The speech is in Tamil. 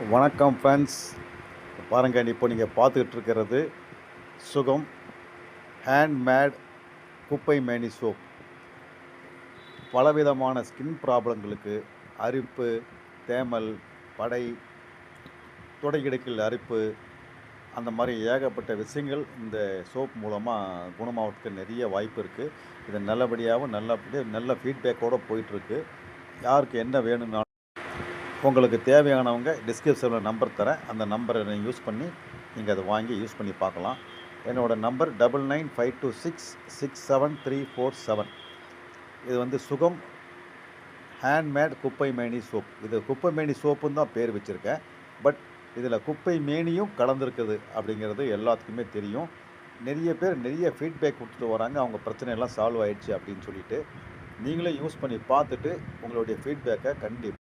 வணக்கம் ஃப்ரெண்ட்ஸ் பாருங்கள் இப்போ நீங்கள் பார்த்துக்கிட்டு இருக்கிறது சுகம் ஹேண்ட்மேட் குப்பை மேனி சோப் பலவிதமான ஸ்கின் ப்ராப்ளங்களுக்கு அரிப்பு தேமல் படை தொடைகிடுக்கில் அரிப்பு அந்த மாதிரி ஏகப்பட்ட விஷயங்கள் இந்த சோப் மூலமாக குணமாகிறதுக்கு நிறைய வாய்ப்பு இருக்குது இது நல்லபடியாகவும் நல்லபடியாக நல்ல ஃபீட்பேக்கோடு போயிட்டுருக்கு யாருக்கு என்ன வேணும்னாலும் உங்களுக்கு தேவையானவங்க டிஸ்கிரிப்ஷனில் நம்பர் தரேன். அந்த நம்பரை நீங்கள் யூஸ் பண்ணி நீங்கள் அதை வாங்கி யூஸ் பண்ணி பார்க்கலாம். என்னோடய number double nine five two six six seven three four seven இது வந்து சுகம் ஹேண்ட்மேட் குப்பை மேனி சோப் இது குப்பை மேனி சோப்புன்னு தான் பேர் வச்சுருக்கேன். பட் இதில் குப்பை மேனியும் கலந்துருக்குது அப்படிங்கிறது எல்லாத்துக்குமே தெரியும். நிறைய பேர் நிறைய ஃபீட்பேக் கொடுத்துட்டு வராங்க. அவங்க பிரச்சனை எல்லாம் சால்வ் ஆயிடுச்சு அப்படின்னு சொல்லிட்டு நீங்களே யூஸ் பண்ணி பார்த்துட்டு உங்களுடைய ஃபீட்பேக்கை கண்டிப்பாக